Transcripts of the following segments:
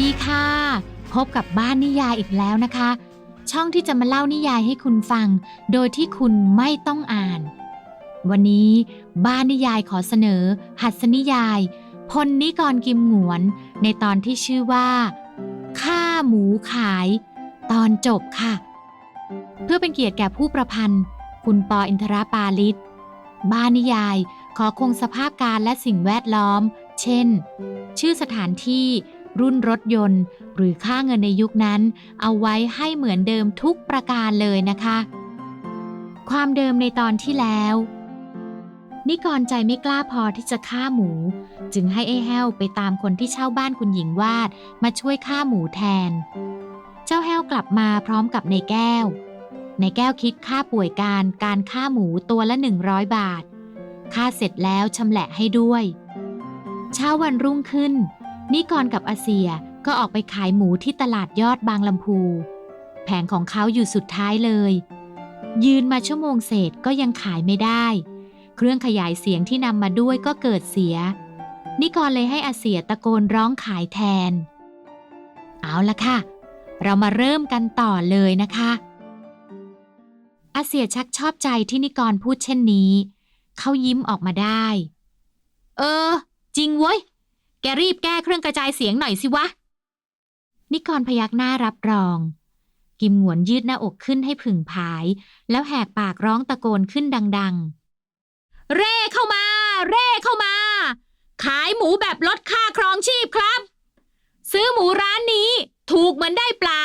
ดีค่ะ พบกับบ้านนิยายอีกแล้วนะคะ ช่องที่จะมาเล่านิยายให้คุณฟัง โดยที่คุณไม่ต้องอ่าน วันนี้บ้านนิยายขอเสนอ หัสนิยาย พลนิกรกิมหงวน ในตอนที่ชื่อว่าฆ่าหมูขาย ตอนจบค่ะ เพื่อเป็นเกียรติแก่ผู้ประพันธ์ คุณปออินทราปาลิศบ้านนิยายขอคงสภาพการและสิ่งแวดล้อม เช่น ชื่อสถานที่ รุ่นรถยนต์ หรือค่าเงินในยุคนั้น เอาไว้ให้เหมือนเดิมทุกประการเลยนะคะ ความเดิมในตอนที่แล้ว นิกรใจไม่กล้าพอที่จะฆ่าหมู จึงให้ไอ้แห้วไปตามคนที่เช่าบ้านคุณหญิงวาดมาช่วยฆ่าหมูแทน เจ้าแห้วกลับมาพร้อมกับในแก้ว ในแก้วคิดค่าป่วยการการฆ่าหมูตัวละ 100 บาท ค่าเสร็จแล้วชำแหละให้ด้วยเช้าวันรุ่งขึ้น นิกรกับอาเซียก็ออกไปขายหมูที่ตลาดยอดบางลำพู แผงของเขาอยู่สุดท้ายเลย ยืนมาชั่วโมงเศษก็ยังขายไม่ได้ เครื่องขยายเสียงที่นำมาด้วยก็เกิดเสีย นิกรเลยให้อาเสียตะโกนร้องขายแทน เอาละค่ะ เรามาเริ่มกันต่อเลยนะคะอาเสียชักชอบใจที่นิกรพูดเช่นนี้ เขายิ้มออกมาได้ เออ จริงเว้ย แกรีบแก้เครื่องกระจายเสียงหน่อยสิวะ นิกรพยักหน้ารับรอง กิมหงวนยืดหน้าอกขึ้นให้ผึ่งผาย แล้วแหกปากร้องตะโกนขึ้นดัง ๆ เร่เข้ามา เร่เข้ามา ขายหมูแบบลดค่าครองชีพครับ ซื้อหมูร้านนี้ถูกเหมือนได้เปล่า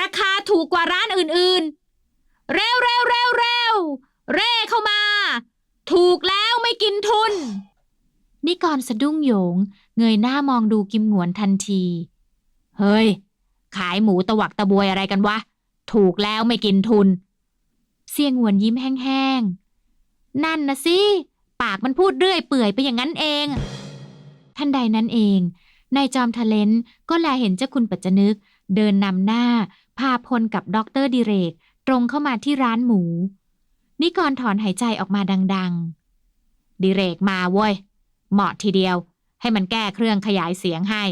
ราคาถูกกว่าร้านอื่นๆ เร็วเร็วเร็วเร็วเร่เข้ามา ถูกแล้วไม่กินทุนนิกรสะดุ้งโยง เงยหน้ามองดูกิมหงวนทันที เฮ้ย ขายหมูตะวักตะบวยอะไรกันวะ ถูกแล้วไม่กินทุน เสียงหวนยิ้มแห้งๆ นั่นนะสิ ปากมันพูดเรื่อยเปื่อยไปอย่างนั้นเองทันใดนั้นเอง นายจอมทะเลนก็แลเห็นเจ้าคุณปัจจนึก เดินนำหน้า พาพลกับด็อกเตอร์ดิเรก ตรงเข้ามาที่ร้านหมู นิกรถอนหายใจออกมาดัง ๆ ดิเรกมาเว้ย เหมาะทีเดียว ให้มันแก้เครื่องขยายเสียงให้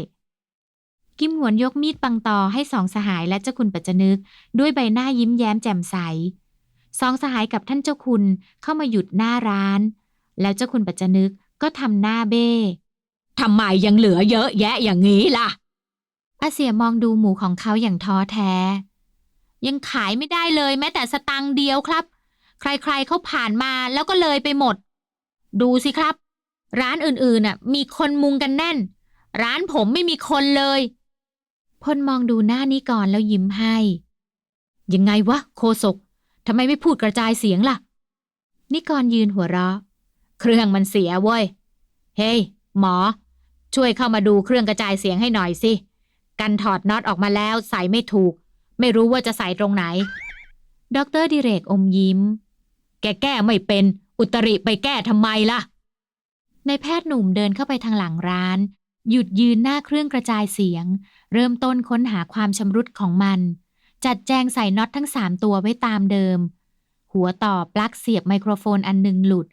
กิมหงวนยกมีดปังตอให้สองสหายและเจ้าคุณปัจจนึก ด้วยใบหน้ายิ้มแย้มแจ่มใสสองสหายกับท่านเจ้าคุณเข้ามาหยุดหน้าร้าน แล้วเจ้าคุณปัจจนึกก็ทำหน้าเบ้ทำไมยังเหลือเยอะแยะอย่างนี้ล่ะ อาเสียมองดูหมูของเขาอย่างท้อแท้ ยังขายไม่ได้เลยแม้แต่สตังค์เดียวครับ ใครๆเขาผ่านมาแล้วก็เลยไปหมด ดูสิครับ ร้านอื่นๆน่ะ มีคนมุงกันแน่น ร้านผมไม่มีคนเลยพลมองดูหน้านี้ก่อนแล้วยิ้มให้ ยังไงวะโคศกทำไมไม่พูดกระจายเสียงล่ะ นิกรยืนหัวเราะ เครื่องมันเสียเว้ย เฮ้ยหมอ ช่วยเข้ามาดูเครื่องกระจายเสียงให้หน่อยสิ กันถอดน็อตออกมาแล้วใส่ไม่ถูก ไม่รู้ว่าจะใส่ตรงไหนดอกเตอรดิเรกอมยิ้ม แกแก้ไม่เป็น อุตริไปแก้ทำไมล่ะ นายแพทย์หนุ่มเดินเข้าไปทางหลังร้าน หยุดยืนหน้าเครื่องกระจายเสียง เริ่มต้นค้นหาความชำรุดของมัน จัดแจงใส่น็อตทั้งสามตัวไว้ตามเดิม หัวต่อปลั๊กเสียบไมโครโฟนอันหนึงหลุด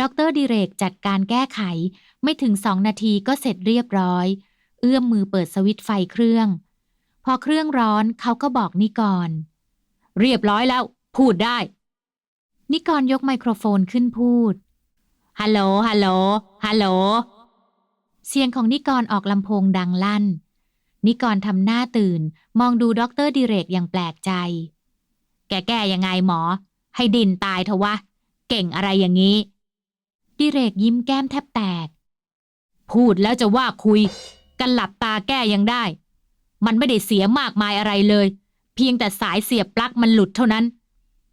ดรดิเรกจัดการแก้ไขไม่ถึงสองนาทีก็เสร็จเรียบร้อย เอื้อมมือเปิดสวิตช์ไฟเครื่อง พอเครื่องร้อนเขาก็บอกนิกร เรียบร้อยแล้ว พูดได้ นิกรยกไมโครโฟนขึ้นพูด ฮัลโหล ฮัลโหล ฮัลโหล เสียงของนิกรออกลำโพงดังลั่น นิกรทำหน้าตื่น มองดูด็อกเตอร์ดิเรกอย่างแปลกใจ แกแก้ยังไงหมอ ให้ดินตายเถอะวะ เก่งอะไรอย่างนี้ ดิเรกยิ้มแก้มแทบแตก พูดแล้วจะว่าคุย กันหลับตาแก้ยังได้ มันไม่ได้เสียมากมายอะไรเลย เพียงแต่สายเสียบปลั๊กมันหลุดเท่านั้น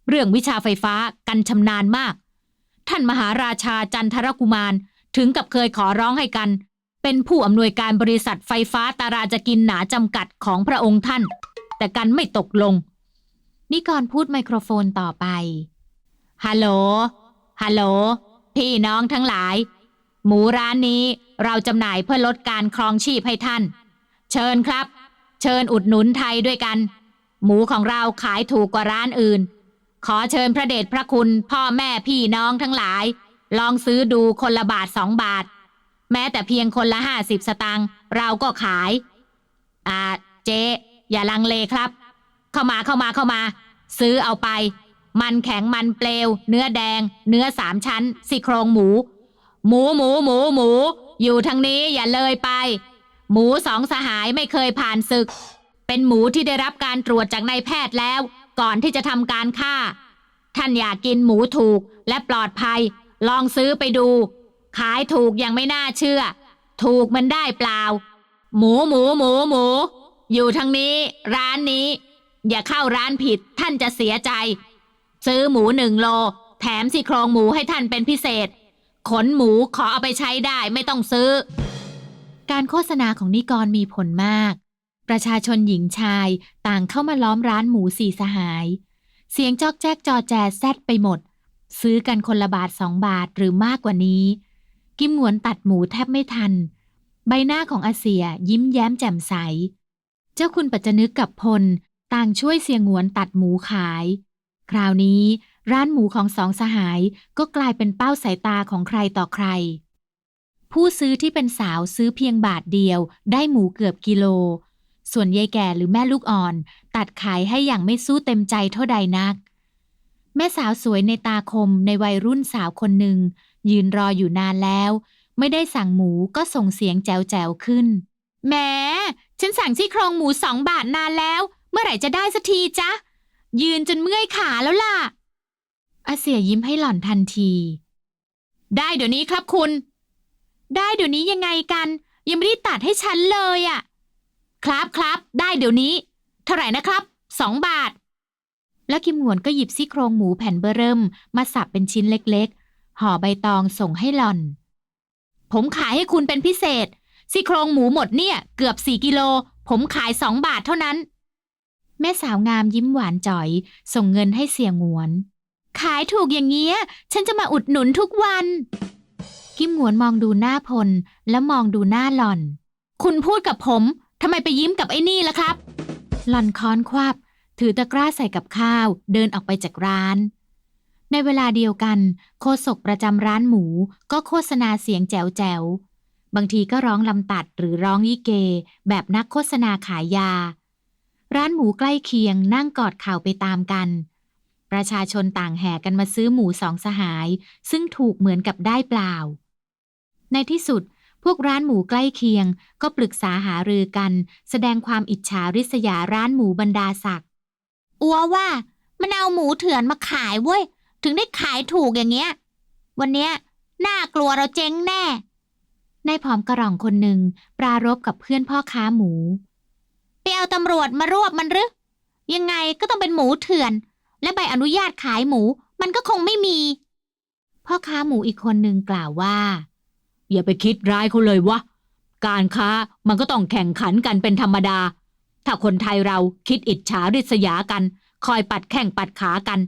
เรื่องวิชาไฟฟ้ากันชำนาญมาก ท่านมหาราชาจันทรกุมารถึงกับเคยขอร้องให้กัน เป็นผู้อำนวยการบริษัทไฟฟ้าตาราจะกินหนาจำกัดของพระองค์ท่าน แต่กันไม่ตกลง นิกรพูดไมโครโฟนต่อไป ฮัลโหล ฮัลโหล พี่น้องทั้งหลาย หมูร้านนี้เราจำหน่ายเพื่อลดการครองชีพให้ท่าน เชิญครับ เชิญอุดหนุนไทยด้วยกัน หมูของเราขายถูกกว่าร้านอื่น ขอเชิญพระเดชพระคุณพ่อแม่พี่น้องทั้งหลาย ลองซื้อดูคนละบาทสองบาท แม้แต่เพียงคนละห้าสิบสตางค์เราก็ขาย อ่าเจ๊อย่าลังเลครับ เข้ามาเข้ามาเข้ามา ซื้อเอาไป มันแข็งมันเปลว เนื้อแดง เนื้อสามชั้นซี่โครงหมู หมูหมูหมูหมู อยู่ทางนี้อย่าเลยไป หมูสองสหายไม่เคยผ่านศึก เป็นหมูที่ได้รับการตรวจจากนายแพทย์แล้ว ก่อนที่จะทำการฆ่า ท่านอยากกินหมูถูกและปลอดภัย ลองซื้อไปดู ขายถูกยังไม่น่าเชื่อ ถูกมันได้เปล่า หมูหมูหมูหมู อยู่ทางนี้ร้านนี้ อย่าเข้าร้านผิดท่านจะเสียใจ ซื้อหมูหนึ่งโล แถมซี่โครงหมูให้ท่านเป็นพิเศษ ขนหมูขอเอาไปใช้ได้ไม่ต้องซื้อ การโฆษณาของนิกรมีผลมาก ประชาชนหญิงชายต่างเข้ามาล้อมร้านหมูสี่สหาย เสียงจอกแจ๊กจอแจแซดไปหมด ซื้อกันคนละบาทสองบาทหรือมากกว่านี้ กิมหวนตัดหมูแทบไม่ทัน ใบหน้าของอาเซียยิ้มแย้มแจ่มใส เจ้าคุณปัจจนึกกับพลต่างช่วยเสียงหวนตัดหมูขาย คราวนี้ร้านหมูของสองสหายก็กลายเป็นเป้าสายตาของใครต่อใคร ผู้ซื้อที่เป็นสาวซื้อเพียงบาทเดียวได้หมูเกือบกิโล ส่วนยายแก่หรือแม่ลูกอ่อน ตัดขายให้อย่างไม่สู้เต็มใจเท่าใดนัก แม่สาวสวยในตาคมในวัยรุ่นสาวคนหนึ่ง ยืนรออยู่นานแล้ว ไม่ได้สั่งหมูก็ส่งเสียงแจ๋วขึ้นแหมฉันสั่งซี่โครงหมูสองบาทนานแล้ว เมื่อไหร่จะได้สักทีจ๊ะ ยืนจนเมื่อยขาแล้วล่ะอาเสียยิ้มให้หล่อนทันที ได้เดี๋ยวนี้ครับคุณ ได้เดี๋ยวนี้ยังไงกัน ยังไม่ได้ตัดให้ฉันเลยอะ่ะ ครับครับ ได้เดี๋ยวนี้ เท่าไหร่นะครับสองบาท แล้วกิมหวนก็หยิบซี่โครงหมูแผ่นเบอร์เริ่ม มาสับเป็นชิ้นเล็กๆ ห่อใบตองส่งให้หล่อน ผมขายให้คุณเป็นพิเศษ ซี่โครงหมูหมดเนี่ยเกือบสี่กิโล ผมขายสองบาทเท่านั้น แม่สาวงามยิ้มหวานจ่อย ส่งเงินให้เสี่ยงหวน ขายถูกอย่างเงี้ย ฉันจะมาอุดหนุนทุกวัน กิมหวนมองดูหน้าพล แล้วมองดูหน้าหล่อน คุณพูดกับผม ทำไมไปยิ้มกับไอ้นี่ล่ะครับ หล่อนค้อนควับ ถือตะกร้าใส่กับข้าว เดินออกไปจากร้าน ในเวลาเดียวกันโฆษกประจำร้านหมูก็โฆษณาเสียงแจ๋วแจ๋วบางทีก็ร้องลำตัดหรือร้องยิเก แบบนักโฆษณาขายยา ร้านหมูใกล้เคียงนั่งกอดเข่าไปตามกัน ประชาชนต่างแห่กันมาซื้อหมูสองสหาย ซึ่งถูกเหมือนกับได้เปล่า ในที่สุด พวกร้านหมูใกล้เคียง ก็ปรึกษาหารือกัน แสดงความอิจฉาริษยาร้านหมูบรรดาศักดิ์อัวว่า มันเอาหมูเถื่อนมาขายเว้ย ถึงได้ขายถูกอย่างเงี้ย วันเนี้ยน่ากลัวเราเจ๊งแน่นายผอมกระรองคนหนึ่งปรารบกับเพื่อนพ่อค้าหมู ไปเอาตำรวจมารวบมันหรือยังไงก็ต้องเป็นหมูเถื่อน และใบอนุญาตขายหมู มันก็คงไม่มี พ่อค้าหมูอีกคนหนึ่งกล่าวว่า อย่าไปคิดร้ายเขาเลยวะ การค้ามันก็ต้องแข่งขันกันเป็นธรรมดา ถ้าคนไทยเราคิดอิจฉาริษยากัน คอยปัดแข่งปัดขากัน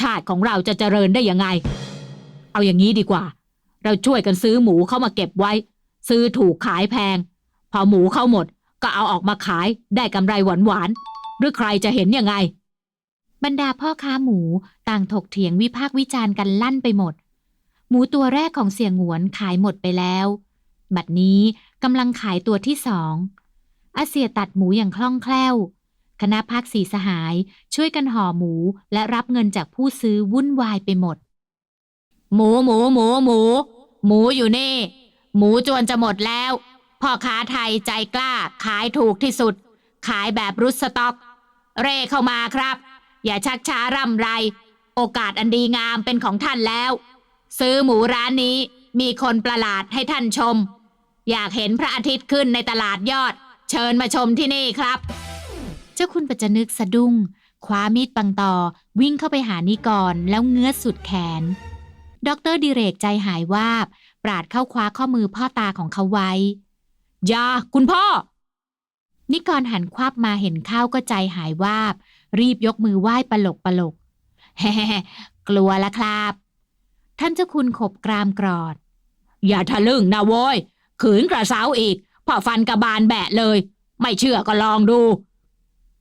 ชาติของเราจะเจริญได้ยังไง เอาอย่างนี้ดีกว่า เราช่วยกันซื้อหมูเข้ามาเก็บไว้ ซื้อถูกขายแพง พอหมูเข้าหมดก็เอาออกมาขายได้กำไรหวานหวานหรือใครจะเห็นยังไง บรรดาพ่อค้าหมูต่างถกเถียงวิพากษ์วิจารณ์กันลั่นไปหมด หมูตัวแรกของเสี่ยงหวนขายหมดไปแล้ว บัดนี้กำลังขายตัวที่สองอาเซียตัดหมูอย่างคล่องแคล่ว คณะพักสีสหายช่วยกันห่อหมูและรับเงินจากผู้ซื้อวุ่นวายไปหมด หมูหมูหมูหมู หมูอยู่นี่ หมูจวนจะหมดแล้วพ่อค้าไทยใจกล้าขายถูกที่สุด ขายแบบรุดสต็อก เร่เข้ามาครับ อย่าชักช้าร่ำไร โอกาสอันดีงามเป็นของท่านแล้ว ซื้อหมูร้านนี้มีคนประหลาดให้ท่านชม อยากเห็นพระอาทิตย์ขึ้นในตลาดยอด เชิญมาชมที่นี่ครับ เจ้าคุณปัจจนึกสะดุ้งคว้ามีดปังตอวิ่งเข้าไปหานิกรแล้วเงื้อสุดแขนดอกเตอรดิเรกใจหายวาบ ปราดเข้าคว้าข้อมือพ่อตาของเขาไว้อย่าคุณพ่อ นิกรหันควับมาเห็นเข้าก็ใจหายวาบ รีบยกมือไหว้ปลกปลกแฮ่กลัวละครับ ท่านเจ้าคุณขบกรามกรอด อย่าทะลึ่งนะโว้ย ขืนกระเซ้าอีกพอฟันกระบาลแบะเลย ไม่เชื่อก็ลองดู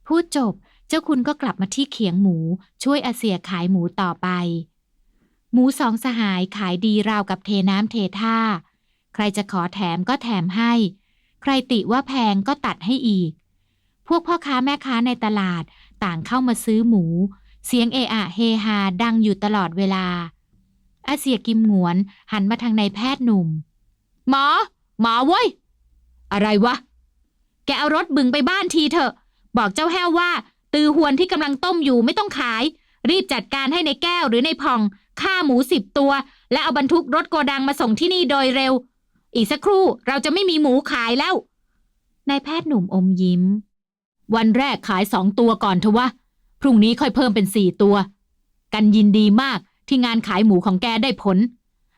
พูดจบเจ้าคุณก็กลับมาที่เขียงหมู ช่วยอาเสียขายหมูต่อไป หมูสองสหายขายดีราวกับเทน้ำเทท่า ใครจะขอแถมก็แถมให้ ใครติว่าแพงก็ตัดให้อีก พวกพ่อค้าแม่ค้าในตลาดต่างเข้ามาซื้อหมู เสียงเอะอะเฮฮาดังอยู่ตลอดเวลา อาเสียกิมหงวน หันมาทางนายแพทย์หนุ่ม หมอ หมอเว้ย อะไรวะ แกเอารถบึงไปบ้านทีเถอะ บอกเจ้าแห้วว่า ตือหวนที่กำลังต้มอยู่ไม่ต้องขาย รีบจัดการให้ในแก้วหรือในพองฆ่าหมูสิบตัว และเอาบรรทุกรถโกดังมาส่งที่นี่โดยเร็ว อีกสักครู่เราจะไม่มีหมูขายแล้วนายแพทย์หนุ่มอมยิ้ม วันแรกขายสองตัวก่อนเถอะวะพรุ่งนี้ค่อยเพิ่มเป็นสี่ตัว กันยินดีมาก ที่งานขายหมูของแกได้ผล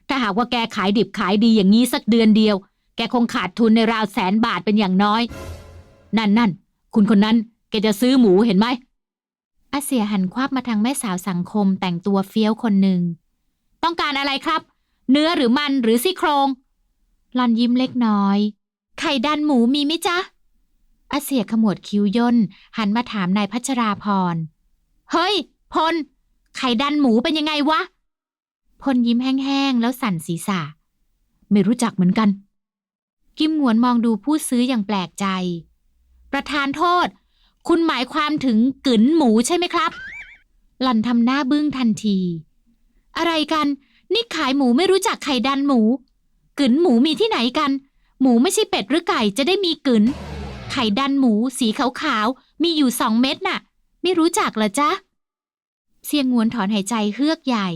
ถ้าหากว่าแกขายดิบขายดีอย่างนี้สักเดือนเดียว แกคงขาดทุนในราวแสนบาทเป็นอย่างน้อย นั่นนั่นคุณคนนั้นแกจะซื้อหมูเห็นไหมอาเสียหันควับมาทางแม่สาวสังคมแต่งตัวเฟี้ยวคนหนึ่ง ต้องการอะไรครับ เนื้อหรือมันหรือซี่โครงหลอนยิ้มเล็กน้อย ไข่ดันหมูมีไหมจ๊ะอาเสียขมวดคิ้วย่นหันมาถามนายพัชราพร เฮ้ย พล ไข่ดันหมูเป็นยังไงวะ พลยิ้มแห้งๆ แล้วสั่นศีรษะ ไม่รู้จักเหมือนกัน กิมหงวนมองดูผู้ซื้ออย่างแปลกใจ ประธานโทษ คุณหมายความถึงกึ๋นหมูใช่ไหมครับ หล่อนทำหน้าบึ้งทันที อะไรกัน นี่ขายหมูไม่รู้จักไข่ดันหมู กึ๋นหมูมีที่ไหนกัน หมูไม่ใช่เป็ดหรือไก่จะได้มีกึ๋นไข่ดันหมูสีขาวๆ มีอยู่สองเม็ดน่ะ ไม่รู้จักเหรอจ๊ะ เสียงงวนถอนหายใจเฮือกใหญ่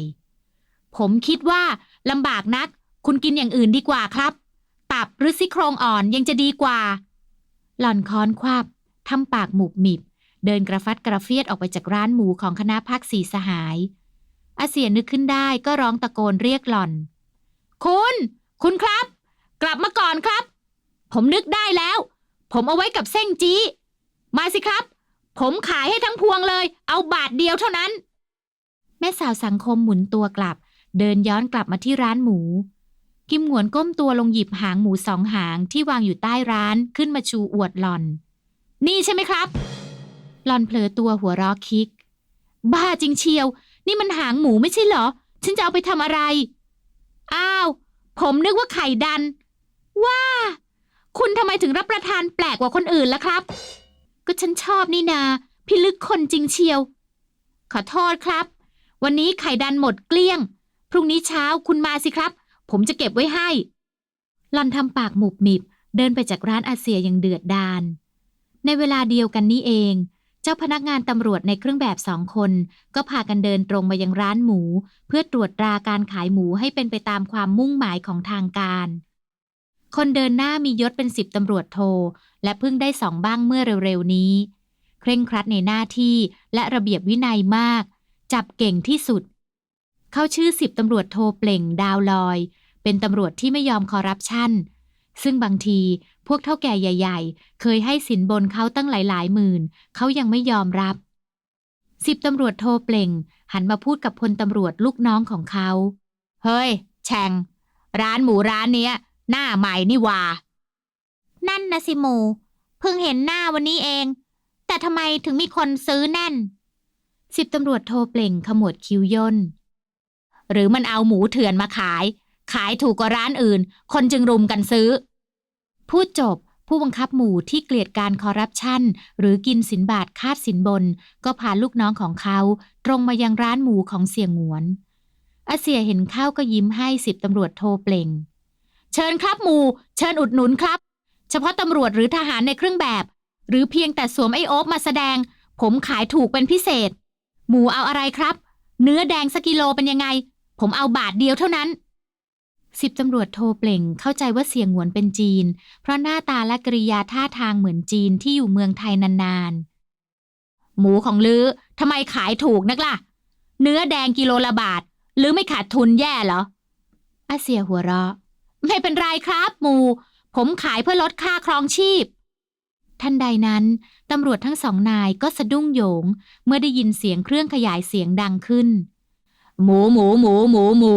ผมคิดว่าลำบากนัก คุณกินอย่างอื่นดีกว่าครับ ตับหรือซี่โครงอ่อนยังจะดีกว่า หล่อนค้อนควับทำปากหมุบหมิบ เดินกระฟัดกระเฟียดออกไปจากร้านหมูของคณะพักสีสหายอาเสียนึกขึ้นได้ก็ร้องตะโกนเรียกหล่อน คุณ คุณครับ กลับมาก่อนครับ ผมนึกได้แล้ว ผมเอาไว้กับเส้งจี้ มาสิครับ ผมขายให้ทั้งพวงเลย เอาบาทเดียวเท่านั้น สาวสังคมหมุนตัวกลับ เดินย้อนกลับมาที่ร้านหมู กิมหงวนก้มตัวลงหยิบหางหมูสองหางที่วางอยู่ใต้ร้านขึ้นมาชูอวดหล่อน นี่ใช่ไหมครับ หล่อนเผลอตัวหัวเราะคิก บ้าจริงเชียว นี่มันหางหมูไม่ใช่เหรอ ฉันจะเอาไปทำอะไร อ้าว ผมนึกว่าไข่ดัน ว้า คุณทำไมถึงรับประทานแปลกกว่าคนอื่นล่ะครับ ก็ฉันชอบนี่นา พี่ลึกคนจริงเชียว ขอโทษครับ วันนี้ไข่ดันหมดเกลี้ยง พรุ่งนี้เช้าคุณมาสิครับ ผมจะเก็บไว้ให้ หลอนทำปากหมุบหมิบ เดินไปจากร้านอาเซียอย่างเดือดดาล ในเวลาเดียวกันนี้เอง เจ้าพนักงานตำรวจในเครื่องแบบสองคน ก็พากันเดินตรงมายังร้านหมู เพื่อตรวจตราการขายหมูให้เป็นไปตามความมุ่งหมายของทางการ คนเดินหน้ามียศเป็นสิบตำรวจโท และเพิ่งได้สองบ้างเมื่อเร็วๆนี้ เคร่งครัดในหน้าที่และระเบียบวินัยมาก จับเก่งที่สุด เขาชื่อสิบตำรวจโทเปล่งดาวลอย เป็นตำรวจที่ไม่ยอมคอรัปชันซึ่งบางทีพวกเท่าแก่ใหญ่ ๆ เคยให้สินบนเขาตั้งหลายๆหมื่น เขายังไม่ยอมรับสิบตำรวจโทเปล่ง หันมาพูดกับพลตำรวจลูกน้องของเขา เฮ้ย แชง ร้านหมูร้านเนี้ย หน้าใหม่นี่ว่า นั่นนะสิหมู เพิ่งเห็นหน้าวันนี้เอง แต่ทำไมถึงมีคนซื้อแน่น สิบตำรวจโทเปล่งขมวดคิ้วย่น หรือมันเอาหมูเถื่อนมาขาย ขายถูกกว่าร้านอื่น คนจึงรุมกันซื้อ พูดจบผู้บังคับหมู่ที่เกลียดการคอร์รัปชันหรือกินสินบาทคาดสินบน ก็พาลูกน้องของเขาตรงมายังร้านหมูของเสี่ยงหวนอาเสียเห็นเข้าก็ยิ้มให้สิบตำรวจโทเปล่ง เชิญครับหมูเชิญอุดหนุนครับ เฉพาะตำรวจหรือทหารในเครื่องแบบ หรือเพียงแต่สวมไอโอ๊บมาแสดง ผมขายถูกเป็นพิเศษ หมูเอาอะไรครับ เนื้อแดงสักกิโลเป็นยังไง ผมเอาบาทเดียวเท่านั้นสิบตำรวจโทเปล่งเข้าใจว่าเสียงหวนเป็นจีน เพราะหน้าตาและกริยาท่าทางเหมือนจีนที่อยู่เมืองไทยนานๆ หมูของลือทำไมขายถูกนักล่ะ เนื้อแดงกิโลละบาทหรือไม่ขาดทุนแย่เหรออาเสียหัวเราะ ไม่เป็นไรครับ หมู ผมขายเพื่อลดค่าครองชีพ ทันใดนั้น ตำรวจทั้งสองนายก็สะดุ้งโยง เมื่อได้ยินเสียงเครื่องขยายเสียงดังขึ้น หมูหมูหมูหมูหมู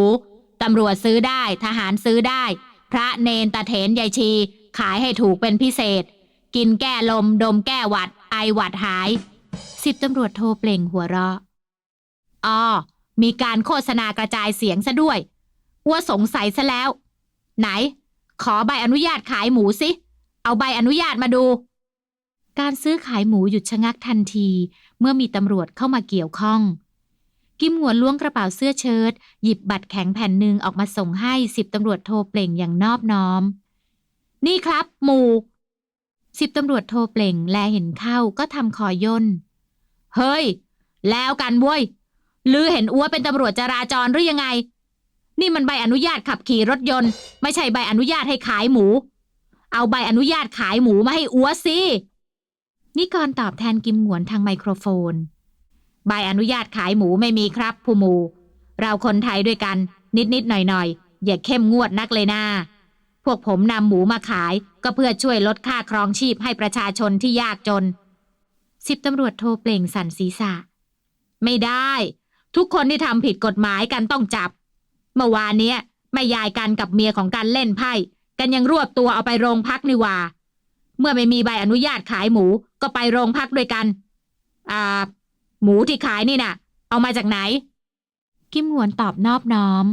ตำรวจซื้อได้ ทหารซื้อได้ พระเนนตะเถนยายชี ขายให้ถูกเป็นพิเศษ กินแก้ลม ดมแก้หวัด ไอหวัดหาย สิบตำรวจโทรเปล่งหัวเราะอ๋อมีการโฆษณากระจายเสียงซะด้วยอ้วสงสัยซะแล้ว ไหน ขอใบอนุญาตขายหมูสิ เอาใบอนุญาตมาดู การซื้อขายหมูหยุดชะงักทันที เมื่อมีตำรวจเข้ามาเกี่ยวข้อง กิมหวนล้วงกระเป๋าเสื้อเชิ้ตหยิบบัตรแข็งแผ่นหนึ่งออกมาส่งให้สิบตำรวจโทเปล่งอย่างนอบน้อม นี่ครับ หมูสิบตำรวจโทเปล่งแลเห็นเข้าก็ทำคอย่นเฮ้ย แล้วกันเว้ยลือเห็นอัวเป็นตำรวจจราจรหรือยังไง นี่มันใบอนุญาตขับขี่รถยนต์ ไม่ใช่ใบอนุญาตให้ขายหมู เอาใบอนุญาตขายหมูมาให้อัวสิ นิกรตอบแทนกิมหงวนทางไมโครโฟน ใบอนุญาตขายหมูไม่มีครับผู้หมู เราคนไทยด้วยกัน นิดๆหน่อยๆอย่าเข้มงวดนักเลยนะพวกผมนำหมูมาขาย ก็เพื่อช่วยลดค่าครองชีพให้ประชาชนที่ยากจนสิบตำรวจโทรเปล่งสันศีรษะ ไม่ได้ ทุกคนที่ทำผิดกฎหมายกันต้องจับ เมื่อวานเนี้ยแม่ยายกันกับเมียของกันเล่นไพ่ กันยังรวบตัวเอาไปโรงพักนี่ว่า เมื่อไม่มีใบอนุญาตขายหมูก็ไปโรงพักด้วยกัน อ่า หมูที่ขายนี่น่ะ เอามาจากไหน กิมหวนตอบนอบน้อม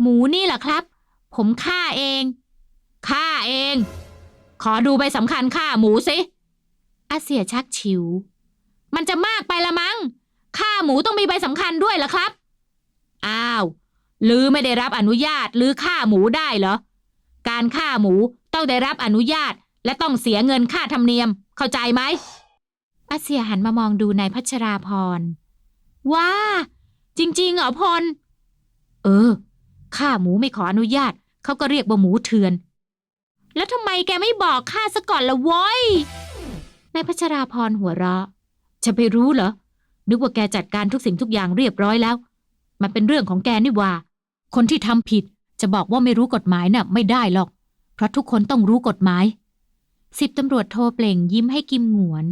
หมูนี่แหละครับ ผมฆ่าเองฆ่าเอง ขอดูใบสำคัญฆ่าหมูสิอาเสียชักฉิว มันจะมากไปละมั้งฆ่าหมูต้องมีใบสำคัญด้วยเหรอครับ อ้าวลือไม่ได้รับอนุญาตหรือฆ่าหมูได้เหรอ การฆ่าหมูต้องได้รับอนุญาต และต้องเสียเงินค่าธรรมเนียม เข้าใจไหมอาเสียหันมามองดูนายพัชราพรว้า จริงๆเหรอพลเออฆ่าหมูไม่ขออนุญาต เขาก็เรียกว่าหมูเถื่อน แล้วทำไมแกไม่บอกข้าซะก่อนละว้ยนายพัชราพรหัวเราะจะไปรู้เหรอ นึกว่าแกจัดการทุกสิ่งทุกอย่างเรียบร้อยแล้ว มันเป็นเรื่องของแกนี่ว่า คนที่ทำผิดจะบอกว่าไม่รู้กฎหมายน่ะ ไม่ได้หรอก เพราะทุกคนต้องรู้กฎหมาย สิบตำรวจโทเปล่งยิ้มให้กิมหงวน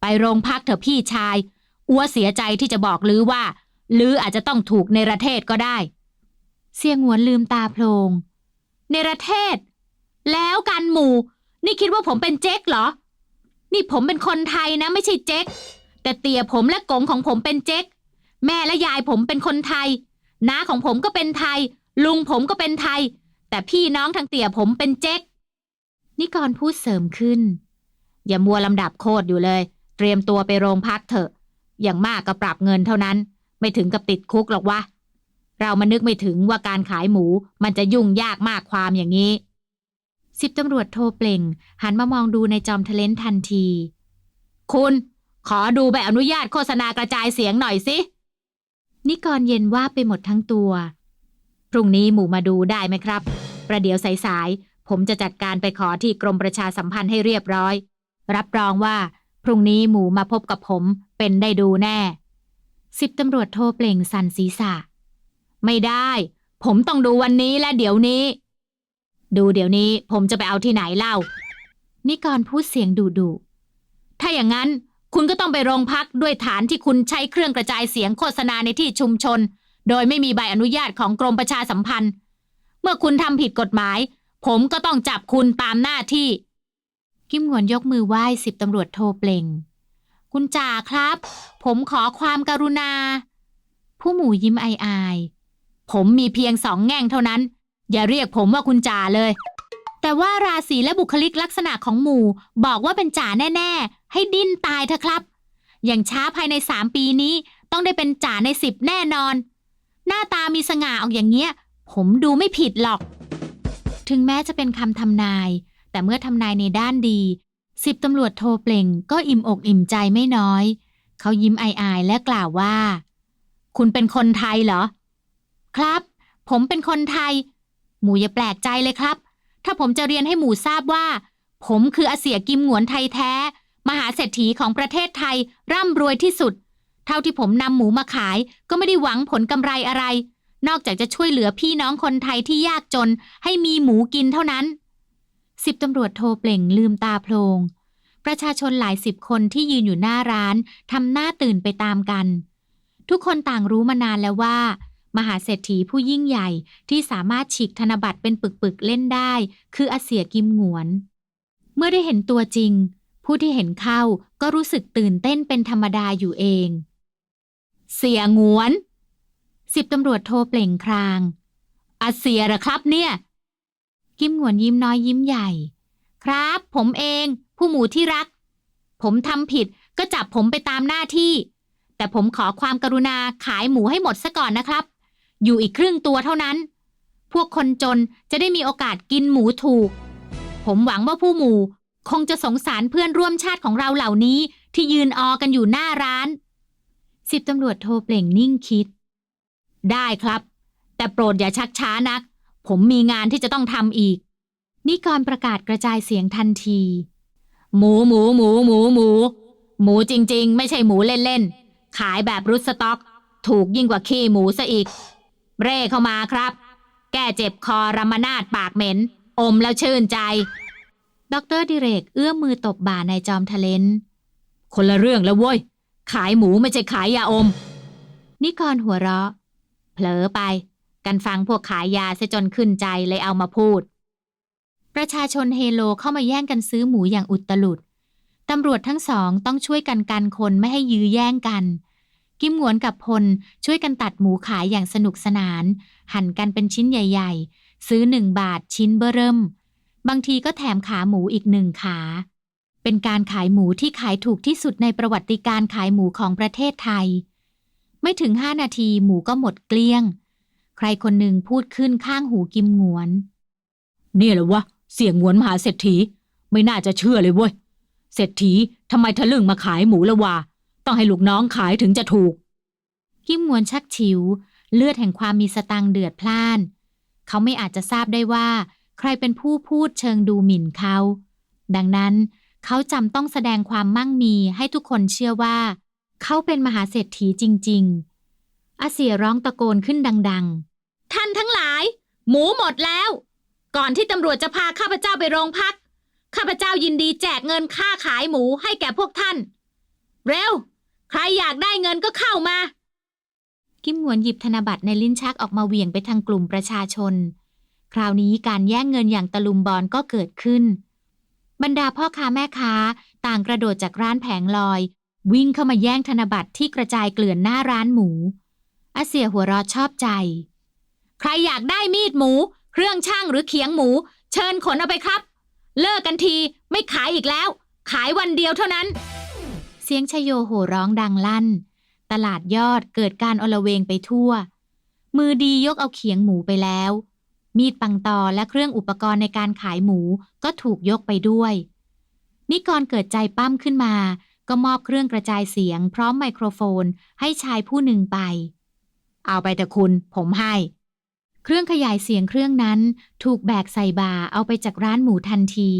ไปโรงพักเถอะพี่ชาย อัวเสียใจที่จะบอกลือว่าลืออาจจะต้องถูกในประเทศก็ได้ เสียงหวนลืมตาโพลงในประเทศ แล้วกันหมู่ นี่คิดว่าผมเป็นเจ๊กเหรอ นี่ผมเป็นคนไทยนะ ไม่ใช่เจ๊ก แต่เตี่ยผมและกงของผมเป็นเจ๊ก แม่และยายผมเป็นคนไทย น้าของผมก็เป็นไทย ลุงผมก็เป็นไทย แต่พี่น้องทางเตี่ยผมเป็นเจ๊ก นิกรพูดเสริมขึ้น อย่ามัวลำดับโคตรอยู่เลย เตรียมตัวไปโรงพักเถอะ อย่างมากก็ปรับเงินเท่านั้น ไม่ถึงกับติดคุกหรอกวะเรามานึกไม่ถึงว่าการขายหมูมันจะยุ่งยากมากความอย่างนี้สิบตำรวจโทรเปล่ง หันมามองดูในจอมเทเลนทันที คุณ ขอดูใบอนุญาตโฆษณากระจายเสียงหน่อยสินิกรเย็นว่าไปหมดทั้งตัว พรุ่งนี้หมูมาดูได้ไหมครับ ประเดี๋ยวสายๆ ผมจะจัดการไปขอที่กรมประชาสัมพันธ์ให้เรียบร้อย รับรองว่า พรุ่งนี้หมูมาพบกับผมเป็นได้ดูแน่สิบตำรวจโทเปล่งสันศีษะ ไม่ได้ ผมต้องดูวันนี้และเดี๋ยวนี้ ดูเดี๋ยวนี้ผมจะไปเอาที่ไหนเล่า นิกรพูดเสียงดุดุถ้าอย่างนั้นคุณก็ต้องไปโรงพักด้วยฐานที่คุณใช้เครื่องกระจายเสียงโฆษณาในที่ชุมชน โดยไม่มีใบอนุญาตของกรมประชาสัมพันธ์ เมื่อคุณทำผิดกฎหมาย ผมก็ต้องจับคุณตามหน้าที่ กิมหงวนยกมือไหว้สิบตำรวจโทเปล่ง คุณจ่าครับ ผมขอความกรุณา ผู้หมูยิ้มอาย ผมมีเพียงสองแง่งเท่านั้น อย่าเรียกผมว่าคุณจ่าเลย แต่ว่าราศีและบุคลิกลักษณะของหมู่ บอกว่าเป็นจ่าแน่ ๆ ให้ดิ้นตายเถอะครับ อย่างช้าภายในสามปีนี้ต้องได้เป็นจ่าในสิบแน่นอน หน้าตามีสง่าออกอย่างเงี้ย ผมดูไม่ผิดหรอก ถึงแม้จะเป็นคำทำนาย แต่เมื่อทำนายในด้านดีสิบตำรวจโทเปล่งก็อิ่มอกอิ่มใจไม่น้อย เขายิ้มอายๆและกล่าวว่า คุณเป็นคนไทยเหรอ ครับ ผมเป็นคนไทย หมูอย่าแปลกใจเลยครับ ถ้าผมจะเรียนให้หมูทราบว่า ผมคืออาเสียกิมหงวนไทยแท้ มหาเศรษฐีของประเทศไทยร่ำรวยที่สุด เท่าที่ผมนำหมูมาขายก็ไม่ได้หวังผลกำไรอะไร นอกจากจะช่วยเหลือพี่น้องคนไทยที่ยากจนให้มีหมูกินเท่านั้นสิบตำรวจโทเปล่งลืมตาโพลงประชาชนหลายสิบคนที่ยืนอยู่หน้าร้านทำหน้าตื่นไปตามกัน ทุกคนต่างรู้มานานแล้วว่า มหาเศรษฐีผู้ยิ่งใหญ่ที่สามารถฉีกธนบัตรเป็นปึกๆเล่นได้ คืออาเสียกิมหงวน เมื่อได้เห็นตัวจริง ผู้ที่เห็นเข้าก็รู้สึกตื่นเต้นเป็นธรรมดาอยู่เอง เสียงวน สิบตำรวจโทรเปล่งคราง อาเสียเหรอครับเนี่ย กิมหวนยิ้มน้อยยิ้มใหญ่ ครับ ผมเอง ผู้หมูที่รัก ผมทำผิดก็จับผมไปตามหน้าที่ แต่ผมขอความกรุณาขายหมูให้หมดซะก่อนนะครับ อยู่อีกครึ่งตัวเท่านั้น พวกคนจนจะได้มีโอกาสกินหมูถูก ผมหวังว่าผู้หมู่คงจะสงสารเพื่อนร่วมชาติของเราเหล่านี้ที่ยืนออกันอยู่หน้าร้าน สิบตำรวจโทรเปล่งนิ่งคิด ได้ครับ แต่โปรดอย่าชักช้านัก ผมมีงานที่จะต้องทำอีก นิกรประกาศกระจายเสียงทันที หมูหมูหมูหมูหมู หมูจริง ๆ ไม่ใช่หมูเล่นๆ ขายแบบรุดสต็อก ถูกยิ่งกว่าขี้หมูซะอีก เร่เข้ามาครับ แก้เจ็บคอรมนาดปากเหม็น อมแล้วชื่นใจ ดรดิเรกเอื้อมมือตบบ่านายจอมทะเลนคนละเรื่องแล้วเว้ย ขายหมูไม่ใช่ขายยาอม นิกรหัวเราะ ลอไป กันฟังพวกขายยาเสียจนขึ้นใจเลยเอามาพูด ประชาชนเฮโลเข้ามาแย่งกันซื้อหมูอย่างอุตลุดตำรวจทั้งสองต้องช่วยกันกันคนไม่ให้ยื้อแย่งกัน กิมหวนกับพลช่วยกันตัดหมูขายอย่างสนุกสนาน หั่นกันเป็นชิ้นใหญ่ ๆ ซื้อหนึ่งบาทชิ้นเบ้อเริ่ม บางทีก็แถมขาหมูอีกหนึ่งขา เป็นการขายหมูที่ขายถูกที่สุดในประวัติการขายหมูของประเทศไทย ไม่ถึงห้านาทีหมูก็หมดเกลี้ยง ใครคนหนึ่งพูดขึ้นข้างหูกิมหงวนเนี่ยเหรอวะ เสียงหวนมหาเศรษฐี ไม่น่าจะเชื่อเลยเว้ย เศรษฐีทำไมทะลึ่งมาขายหมูละวะ ต้องให้ลูกน้องขายถึงจะถูก กิมหงวนชักฉิว เลือดแห่งความมีสตังค์เดือดพล่าน เขาไม่อาจจะทราบได้ว่า ใครเป็นผู้พูดเชิงดูหมิ่นเขา ดังนั้นเขาจำต้องแสดงความมั่งมีให้ทุกคนเชื่อว่า เขาเป็นมหาเศรษฐีจริง ๆ อาเสียร้องตะโกนขึ้นดัง ๆ ท่านทั้งหลาย หมูหมดแล้ว ก่อนที่ตำรวจจะพาข้าพเจ้าไปโรงพัก ข้าพเจ้ายินดีแจกเงินค่าขายหมูให้แก่พวกท่าน เร็ว ใครอยากได้เงินก็เข้ามา กิมหงวนหยิบธนบัตรในลิ้นชักออกมาเหวี่ยงไปทางกลุ่มประชาชน คราวนี้การแย่งเงินอย่างตะลุมบอลก็เกิดขึ้น บรรดาพ่อค้าแม่ค้าต่างกระโดดจากร้านแผงลอย วิ่งเข้ามาแย่งธนบัตรที่กระจายเกลื่อนหน้าร้านหมู อาเสียหัวเราะชอบใจ ใครอยากได้มีดหมู เครื่องช่างหรือเขียงหมู เชิญขนเอาไปครับ เลิกกันทีไม่ขายอีกแล้ว ขายวันเดียวเท่านั้น เสียงชโยโห่ร้องดังลั่น ตลาดยอดเกิดการอลเวงไปทั่ว มือดียกเอาเขียงหมูไปแล้ว มีดปังตอและเครื่องอุปกรณ์ในการขายหมูก็ถูกยกไปด้วย นิกรเกิดใจปั้มขึ้นมา ก็มอบเครื่องกระจายเสียง พร้อมไมโครโฟน ให้ชายผู้หนึ่งไป เอาไปแต่คุณ ผมให้ เครื่องขยายเสียงเครื่องนั้น ถูกแบกใส่บาเอาไปจากร้านหมูทันที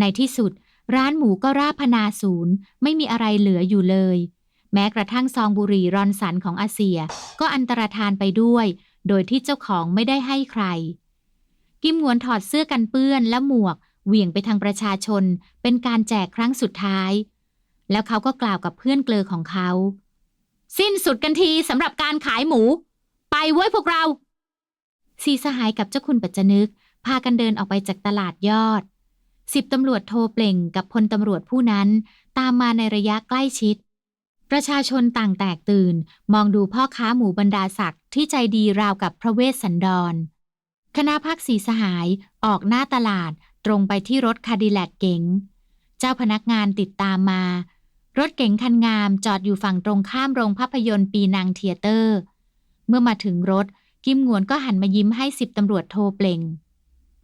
ในที่สุด ร้านหมูก็ราบพนาศูนย์ ไม่มีอะไรเหลืออยู่เลย แม้กระทั่งซองบุหรี่รอนสันของอาเซีย ก็อันตรธานไปด้วย โดยที่เจ้าของไม่ได้ให้ใคร กิมหวนถอดเสื้อกันเปื้อนและหมวกเหวี่ยงไปทางประชาชน เป็นการแจกครั้งสุดท้าย แล้วเขาก็กล่าวกับเพื่อนเกลอของเขา สิ้นสุดกันทีสำหรับการขายหมู ไปเว้ยพวกเราสีสหายกับเจ้าคุณปัจจนึก พากันเดินออกไปจากตลาดยอด สิบตำรวจโทเปล่งกับพลตำรวจผู้นั้น ตามมาในระยะใกล้ชิด ประชาชนต่างแตกตื่น มองดูพ่อค้าหมูบรรดาศักดิ์ที่ใจดีราวกับพระเวสสันดร คณะพักสีสหายออกหน้าตลาดตรงไปที่รถคาดิแลกเก๋ง เจ้าพนักงานติดตามมา รถเก๋งคันงามจอดอยู่ฝั่งตรงข้ามโรงภาพยนตร์ปีนังเทียเตอร์ เมื่อมาถึงรถ กิมหงวนก็หันมายิ้มให้สิบตำรวจโทเปล่ง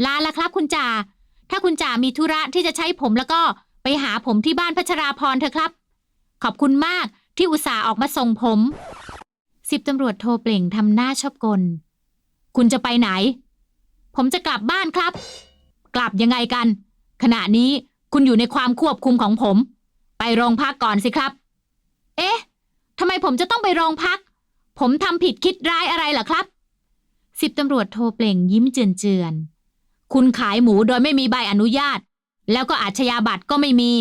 ลาละครับคุณจ่า ถ้าคุณจ่ามีธุระที่จะใช้ผมแล้วก็ไปหาผมที่บ้านพัชราพรเถอะครับ ขอบคุณมากที่อุตส่าห์ออกมาส่งผม สิบตำรวจโทเปล่งทำหน้าชอบกล คุณจะไปไหน ผมจะกลับบ้านครับ กลับยังไงกัน ขณะนี้คุณอยู่ในความควบคุมของผม ไปโรงพักก่อนสิครับ เอ๊ะทำไมผมจะต้องไปโรงพัก ผมทำผิดคิดร้ายอะไรเหรอครับ สิบตำรวจโทรเปล่งยิ้มเจือนๆ คุณขายหมูโดยไม่มีใบอนุญาต แล้วก็อาชญาบัตรก็ไม่มี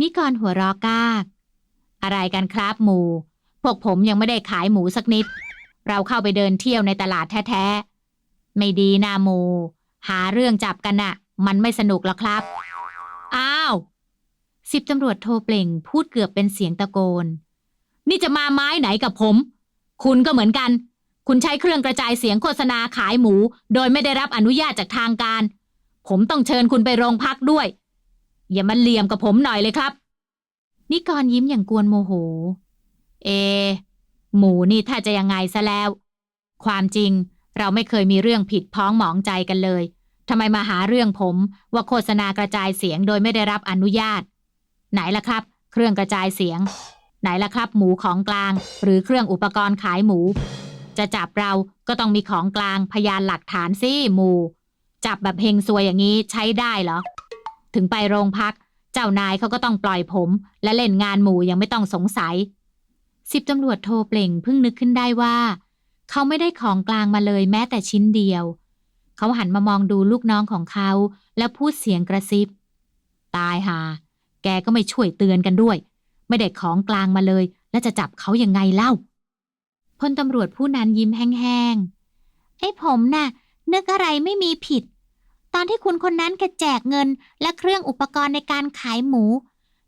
นิกรหัวรอกาก อะไรกันครับหมู พวกผมยังไม่ได้ขายหมูสักนิด เราเข้าไปเดินเที่ยวในตลาดแท้ๆ ไม่ดีนะหมู หาเรื่องจับกันน่ะ มันไม่สนุกหรอกครับ อ้าว สิบตำรวจโทเปล่งพูดเกือบเป็นเสียงตะโกน นี่จะมาไม้ไหนกับผม คุณก็เหมือนกัน คุณใช้เครื่องกระจายเสียงโฆษณาขายหมู โดยไม่ได้รับอนุญาตจากทางการ ผมต้องเชิญคุณไปโรงพักด้วย อย่ามาเหลี่ยมกับผมหน่อยเลยครับ นิกรยิ้มอย่างกวนโมโห เอ หมูนี่ถ้าจะยังไงซะแล้ว ความจริงเราไม่เคยมีเรื่องผิดพ้องหมองใจกันเลยทำไมมาหาเรื่องผมว่าโฆษณากระจายเสียงโดยไม่ได้รับอนุญาต ไหนล่ะครับ เครื่องกระจายเสียง ไหนล่ะครับ หมูของกลาง หรือเครื่องอุปกรณ์ขายหมู จะจับเราก็ต้องมีของกลางพยานหลักฐานสิหมู จับแบบเฮงซวยอย่างนี้ใช้ได้เหรอ ถึงไปโรงพัก เจ้านายเขาก็ต้องปล่อยผม และเล่นงานหมูยังไม่ต้องสงสัยสิบตำรวจโทเปล่งเพิ่งนึกขึ้นได้ว่า เขาไม่ได้ของกลางมาเลยแม้แต่ชิ้นเดียว เขาหันมามองดูลูกน้องของเขา แล้วพูดเสียงกระซิบ ตายหา แกก็ไม่ช่วยเตือนกันด้วย ไม่ได้ของกลางมาเลย แล้วจะจับเขายังไงเล่าพลตำรวจผู้นั้นยิ้มแห้งๆไอ้ผมน่ะ นึกอะไรไม่มีผิด ตอนที่คุณคนนั้นแกแจกเงินและเครื่องอุปกรณ์ในการขายหมู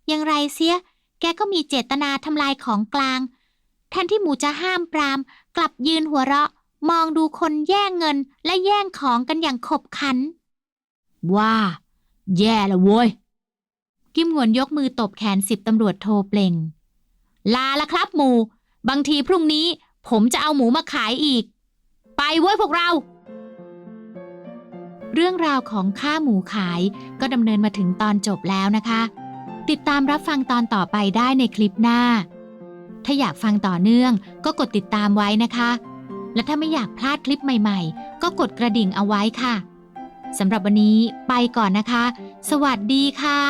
อย่างไรเสีย แกก็มีเจตนาทำลายของกลาง แทนที่หมูจะห้ามปราม กลับยืนหัวเราะ มองดูคนแย่งเงินและแย่งของกันอย่างขบขัน ว่า แย่ละโว้ย กิมหวนยกมือตบแขนสิบตำรวจโทเปล่ง ลาละครับหมู บางทีพรุ่งนี้ผมจะเอาหมูมาขายอีก ไปเว้ยพวกเรา เรื่องราวของข้าหมูขายก็ดำเนินมาถึงตอนจบแล้วนะคะ ติดตามรับฟังตอนต่อไปได้ในคลิปหน้า ถ้าอยากฟังต่อเนื่องก็กดติดตามไว้นะคะ และถ้าไม่อยากพลาดคลิปใหม่ ๆ ก็กดกระดิ่งเอาไว้ค่ะ สำหรับวันนี้ไปก่อนนะคะ สวัสดีค่ะ